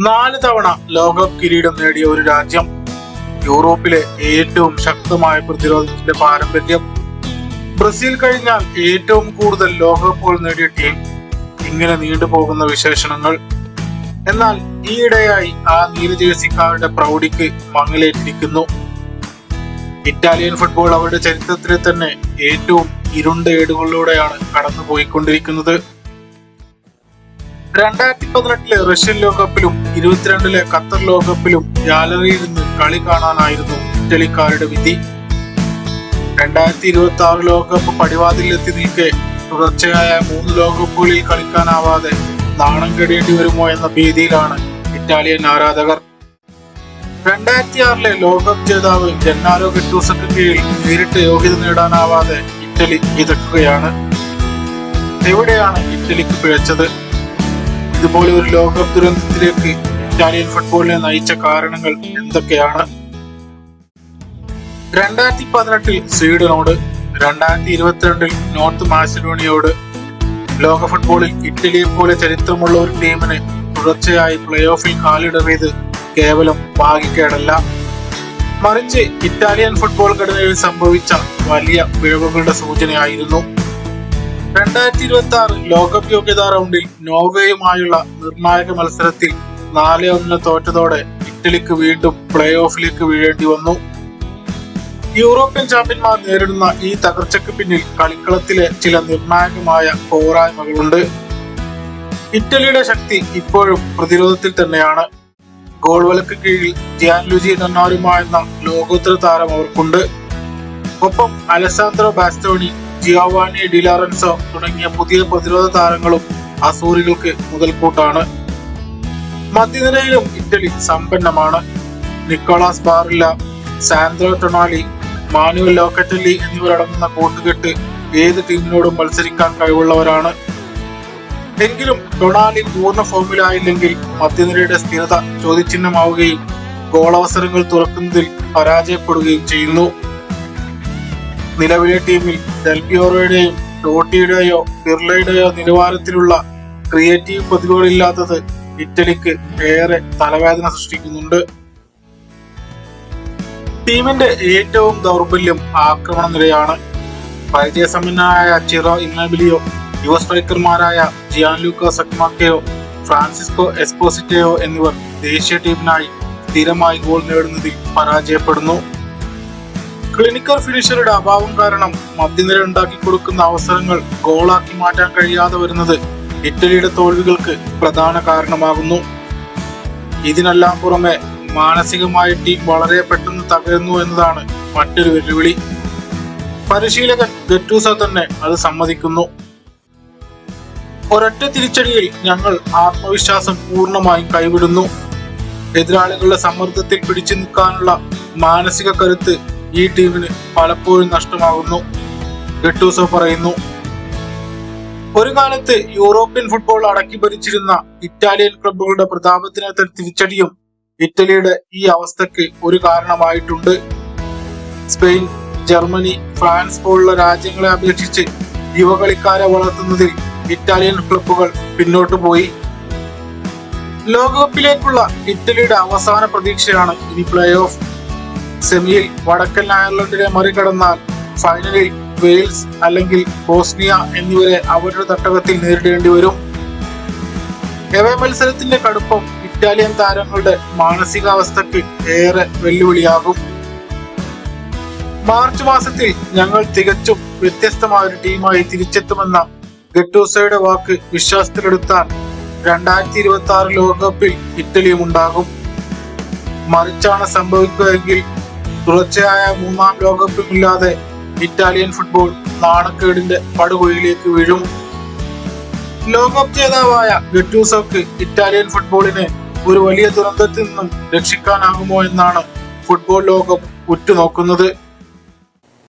നാല് തവണ ലോകകപ്പ് കിരീടം നേടിയ ഒരു രാജ്യം യൂറോപ്പിലെ ഏറ്റവും ശക്തമായ പ്രതിരോധത്തിന്റെ പാരമ്പര്യം. ബ്രസീൽ കഴിഞ്ഞാൽ ഏറ്റവും കൂടുതൽ ലോകകപ്പുകൾ നേടിയ ടീം. ഇങ്ങനെ നീണ്ടുപോകുന്ന വിശേഷണങ്ങൾ. എന്നാൽ ഈയിടെയായി ആ നീലജേഴ്സിക്കാരുടെ പ്രൗഢിക്ക് മങ്ങലേറ്റിരിക്കുന്നു. ഇറ്റാലിയൻ ഫുട്ബോൾ അവരുടെ ചരിത്രത്തിലെ തന്നെ ഏറ്റവും ഇരുണ്ട ഏടുകളിലൂടെയാണ് കടന്നുപോയിക്കൊണ്ടിരിക്കുന്നത്. രണ്ടായിരത്തി പതിനെട്ടിലെ റഷ്യൻ ലോകകപ്പിലും ഇരുപത്തിരണ്ടിലെ ഖത്തർ ലോകകപ്പിലും ഗാലറിയിൽ നിന്ന് കളി കാണാനായിരുന്നു ഇറ്റലിക്കാരുടെ വിധി. രണ്ടായിരത്തി ഇരുപത്തി ആറ് ലോകകപ്പ് പടിവാതിലെത്തി നിൽക്കെ തുടർച്ചയായ മൂന്ന് ലോകകപ്പുകളിൽ കളിക്കാനാവാതെ നാണം കെടേണ്ടി വരുമോ എന്ന ഭീതിയിലാണ് ഇറ്റാലിയൻ ആരാധകർ. രണ്ടായിരത്തി ആറിലെ ലോകകപ്പ് ജേതാവ് ജന്നാരോ ഗട്ടൂസക്ക് കീഴിൽ നേരിട്ട് യോഗ്യത നേടാനാവാതെ ഇറ്റലി ഇതക്കുകയാണ് എവിടെയാണ് ഇറ്റലിക്ക് പിഴച്ചത്? ഇതുപോലെ ഒരു ലോകകപ്പ് ദുരന്തത്തിലേക്ക് ഇറ്റാലിയൻ ഫുട്ബോളിനെ നയിച്ച കാരണങ്ങൾ എന്തൊക്കെയാണ്? രണ്ടായിരത്തി പതിനെട്ടിൽ സ്വീഡനോട് രണ്ടായിരത്തി ഇരുപത്തിരണ്ടിൽ നോർത്ത് മാസിലോണിയോട് ലോക ഫുട്ബോളിൽ ഇറ്റലിയെ പോലെ ചരിത്രമുള്ള ഒരു ടീമിന് തുടർച്ചയായി പ്ലേ ഓഫിൽ കാലിടറിയത് കേവലം ഭാഗ്യക്കേടല്ല. മറിച്ച് ഇറ്റാലിയൻ ഫുട്ബോൾ ഘടനയിൽ സംഭവിച്ച വലിയ പിഴവുകളുടെ സൂചനയായിരുന്നു രണ്ടായിരത്തി ഇരുപത്തി ആറ് ലോകകപ്പ് യോഗ്യതാ റൗണ്ടിൽ നോർവേയുമായുള്ള നിർണായക മത്സരത്തിൽ നാല് ഒന്ന് തോറ്റതോടെ ഇറ്റലിക്ക് വീണ്ടും പ്ലേ ഓഫിലേക്ക് വീഴേണ്ടി വന്നു. യൂറോപ്യൻ ചാമ്പ്യന്മാർ നേരിടുന്ന ഈ തകർച്ചയ്ക്ക് പിന്നിൽ കളിക്കളത്തിലെ ചില നിർണായകമായ പോരായ്മകളുണ്ട്. ഇറ്റലിയുടെ ശക്തി ഇപ്പോഴും പ്രതിരോധത്തിൽ തന്നെയാണ്. ഗോൾ വലക്ക് കീഴിൽ ജിയാൻ ലുജി നന്നാരുമായെന്ന ലോകോത്തര താരം അവർക്കുണ്ട്. ഒപ്പം അലസാന്ദ്രോ ബാസ്റ്റോണി ജിയോവാനി ഡിലാറൻസോ തുടങ്ങിയ പുതിയ പ്രതിരോധ താരങ്ങളും അസൂറികൾക്ക് മുതൽക്കൂട്ടാണ്. മധ്യനിരയിലും ഇറ്റലി സമ്പന്നമാണ്. Nicolas Barella Sandro Tonali Manuel Locatelli എന്നിവരടങ്ങുന്ന കൂട്ടുകെട്ട് ഏത് ടീമിനോടും മത്സരിക്കാൻ കഴിവുള്ളവരാണ്. എങ്കിലും ടൊണാലി പൂർണ ഫോമിലായില്ലെങ്കിൽ മധ്യനിരയുടെ സ്ഥിരത ചോദ്യചിഹ്നമാവുകയും ഗോളവസരങ്ങൾ തുറക്കുന്നതിൽ പരാജയപ്പെടുകയും ചെയ്യുന്നു. നിലവിലെ ടീമിൽ ഡൽഗിയോറയുടെയും ടോട്ടിയുടെയോ പിർലയുടെയോ നിലവാരത്തിലുള്ള ക്രിയേറ്റീവ് പ്രതിഭകളില്ലാത്തത് ഇറ്റലിക്ക് ഏറെ തലവേദന സൃഷ്ടിക്കുന്നുണ്ട്. ടീമിന്റെ ഏറ്റവും ദൗർബല്യം ആക്രമണ നിരയാണ്. പരിചയസമ്പന്നനായ ചിറോ ഇന്നബിലിയോ യുവ സ്ട്രൈക്കർമാരായ ജിയാൻ ലൂക്കോ സക്മാക്കയോ ഫ്രാൻസിസ്കോ എസ്പോസിറ്റയോ എന്നിവർ ദേശീയ ടീമിനായി സ്ഥിരമായി ഗോൾ നേടുന്നതിൽ പരാജയപ്പെടുന്നു. ക്ലിനിക്കൽ ഫിനിഷറുടെ അഭാവം കാരണം മധ്യനിര ഉണ്ടാക്കി കൊടുക്കുന്ന അവസരങ്ങൾ ഗോളാക്കി മാറ്റാൻ കഴിയാതെ വരുന്നത് ഇറ്റലിയുടെ തോൽവികൾക്ക് പ്രധാന കാരണമാകുന്നു. ഇതിനെല്ലാം പുറമെ മാനസികമായി ടീം വളരെ പെട്ടെന്ന് തകരുന്നു എന്നതാണ് മറ്റൊരു വെല്ലുവിളി. പരിശീലകൻ ഗറ്റൂസ തന്നെ അത് സമ്മതിക്കുന്നു. ഒരൊറ്റ തിരിച്ചടിയിൽ ഞങ്ങൾ ആത്മവിശ്വാസം പൂർണമായും കൈവിടുന്നു. എതിരാളികളുടെ സമ്മർദ്ദത്തിൽ പിടിച്ചു നിൽക്കാനുള്ള മാനസിക കരുത്ത് ഈ ടീമിന് പലപ്പോഴും നഷ്ടമാകുന്നു. ഗട്ടൂസോ പറയുന്നു ഒരു കാലത്ത് യൂറോപ്യൻ ഫുട്ബോൾ അടക്കി ഭരിച്ചിരുന്ന ഇറ്റാലിയൻ ക്ലബ്ബുകളുടെ അത്ര തിരിച്ചടിയും ഇറ്റലിയുടെ ഈ അവസ്ഥയ്ക്ക് ഒരു കാരണമായിട്ടുണ്ട്. സ്പെയിൻ ജർമ്മനി ഫ്രാൻസ് പോലുള്ള രാജ്യങ്ങളെ അപേക്ഷിച്ച് യുവകളിക്കാരെ വളർത്തുന്നതിൽ ഇറ്റാലിയൻ ക്ലബ്ബുകൾ പിന്നോട്ട് പോയി. ലോകകപ്പിലേക്കുള്ള ഇറ്റലിയുടെ അവസാന പ്രതീക്ഷയാണ് ഇനി പ്ലേ ഓഫ്. സെമിയിൽ വടക്കൻ അയർലൻഡിനെ മറികടന്നാൽ ഫൈനലിൽ വെയിൽസ് അല്ലെങ്കിൽ ബോസ്നിയ എന്നിവരെ അവരുടെ തട്ടകത്തിൽ നേരിടേണ്ടി വരും. എവേ മത്സരത്തിന്റെ കടുപ്പം ഇറ്റാലിയൻ താരങ്ങളുടെ മാനസികാവസ്ഥയ്ക്ക് ഏറെ വെല്ലുവിളിയാകും. മാർച്ച് മാസത്തിൽ ഞങ്ങൾ തികച്ചും വ്യത്യസ്തമായ ഒരു ടീമായി തിരിച്ചെത്തുമെന്ന ഗട്ടൂസയുടെ വാക്ക് വിശ്വാസത്തിലെടുത്താൽ രണ്ടായിരത്തി ഇരുപത്തി ആറ് ലോകകപ്പിൽ ഇറ്റലിയും ഉണ്ടാകും. മറിച്ചാണ് സംഭവിക്കുകയെങ്കിൽ തുടർച്ചയായ മൂന്നാം ലോകകപ്പില്ലാതെ ഇറ്റാലിയൻ ഫുട്ബോൾ നാണക്കേടിന്റെ പടുകുഴിയിലേക്ക് വീഴും. ലോകകപ്പ് ജേതാവായ ഗട്ടൂസോക്ക് ഇറ്റാലിയൻ ഫുട്ബോളിനെ ഒരു വലിയ ദുരന്തത്തിൽ നിന്നും രക്ഷിക്കാനാകുമോ എന്നാണ് ഫുട്ബോൾ ലോകം ഉറ്റുനോക്കുന്നത്.